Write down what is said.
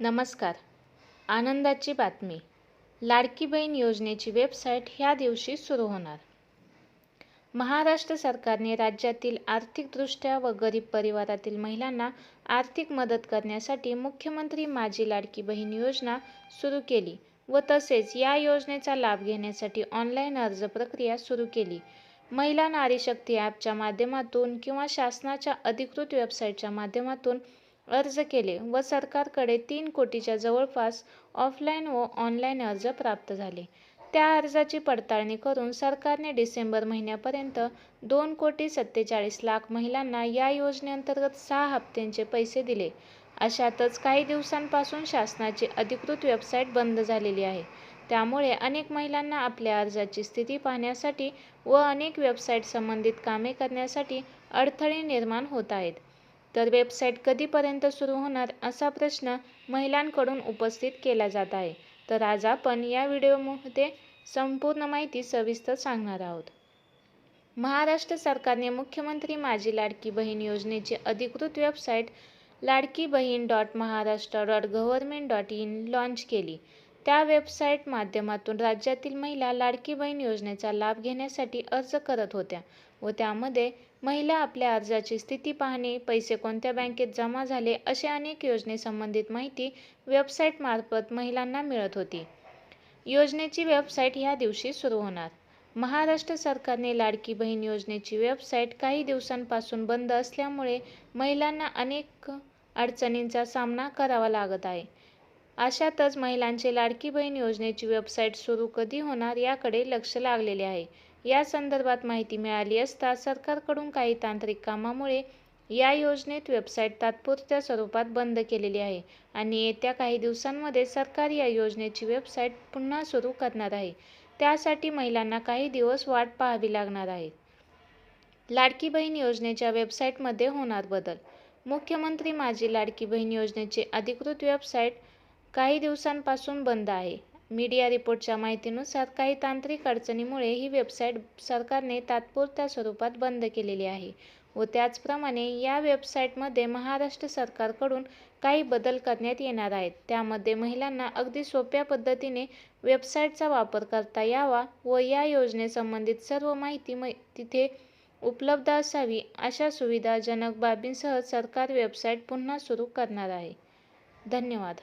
नमस्कार. आनंदाची बातमी. लाडकी बहीण योजनेची वेबसाईट ह्या दिवशी सुरू होणार. महाराष्ट्र सरकारने राज्यातील आर्थिकदृष्ट्या व गरीब परिवारातील महिलांना आर्थिक मदत करण्यासाठी मुख्यमंत्री माझी लाडकी बहीण योजना सुरू केली व तसेच या योजनेचा लाभ घेण्यासाठी ऑनलाईन अर्ज प्रक्रिया सुरू केली. महिला नारी शक्ती ॲपच्या माध्यमातून किंवा शासनाच्या अधिकृत वेबसाईटच्या माध्यमातून अर्ज केले व सरकारकडे तीन कोटीच्या जवळपास ऑफलाईन व ऑनलाईन अर्ज प्राप्त झाले. त्या अर्जाची पडताळणी करून सरकारने डिसेंबर महिन्यापर्यंत दोन कोटी सत्तेचाळीस लाख महिलांना या योजनेअंतर्गत सहा हप्त्यांचे पैसे दिले. अशातच काही दिवसांपासून शासनाची अधिकृत वेबसाईट बंद झालेली आहे. त्यामुळे अनेक महिलांना आपल्या अर्जाची स्थिती पाहण्यासाठी व अनेक वेबसाईट संबंधित कामे करण्यासाठी अडथळे निर्माण होत आहेत. तर वेबसाईट कधीपर्यंत सुरू होणार असा प्रश्न महिलांकडून उपस्थित केला जात आहे. तर आज आपण या व्हिडिओमध्ये संपूर्ण माहिती सविस्तर सांगणार आहोत. महाराष्ट्र सरकारने मुख्यमंत्री माझी लाडकी बहीण योजनेची अधिकृत website Ladki Bahin dot Maharashtra dot government dot in launch केली. त्या वेबसाईट माध्यमातून राज्यातील महिला लाडकी बहीण योजनेचा लाभ घेण्यासाठी अर्ज करत होत्या व त्यामध्ये महिला आपल्या अर्जाची स्थिती पाहणे पैसे कोणत्या बँकेत जमा झाले असे अनेक योजनेसंबंधित माहिती वेबसाईटमार्फत महिलांना मिळत होती. योजनेची वेबसाईट ह्या दिवशी सुरू होणार. महाराष्ट्र सरकारने लाडकी बहीण योजनेची वेबसाईट काही दिवसांपासून बंद असल्यामुळे महिलांना अनेक अडचणींचा सामना करावा लागत आहे. अशातच महिलांचे लाडकी बहीण योजनेची वेबसाईट सुरू कधी होणार याकडे लक्ष लागलेले आहे. या संदर्भात माहिती मिळाली असता सरकारकडून काही तांत्रिक कामामुळे या योजनेत वेबसाईट तात्पुरत्या स्वरूपात बंद केलेली आहे आणि येत्या काही दिवसांमध्ये सरकार या योजनेची वेबसाईट पुन्हा सुरू करणार आहे. त्यासाठी महिलांना काही दिवस वाट पाहावी लागणार आहे. लाडकी बहीण योजनेच्या वेबसाईटमध्ये होणार बदल. मुख्यमंत्री माझी लाडकी बहीण योजनेची अधिकृत वेबसाईट काही दिवसांपासून बंद आहे. मीडिया रिपोर्टच्या माहितीनुसार काही तांत्रिक अडचणीमुळे ही वेबसाईट सरकारने तात्पुरत्या स्वरूपात बंद केलेली आहे व त्याचप्रमाणे या वेबसाईटमध्ये महाराष्ट्र सरकारकडून काही बदल करण्यात येणार आहेत. त्यामध्ये महिलांना अगदी सोप्या पद्धतीने वेबसाईटचा वापर करता यावा व या योजनेसंबंधित सर्व माहिती म तिथे उपलब्ध असावी अशा सुविधाजनक बाबींसह सरकार वेबसाईट पुन्हा सुरू करणार आहे. धन्यवाद.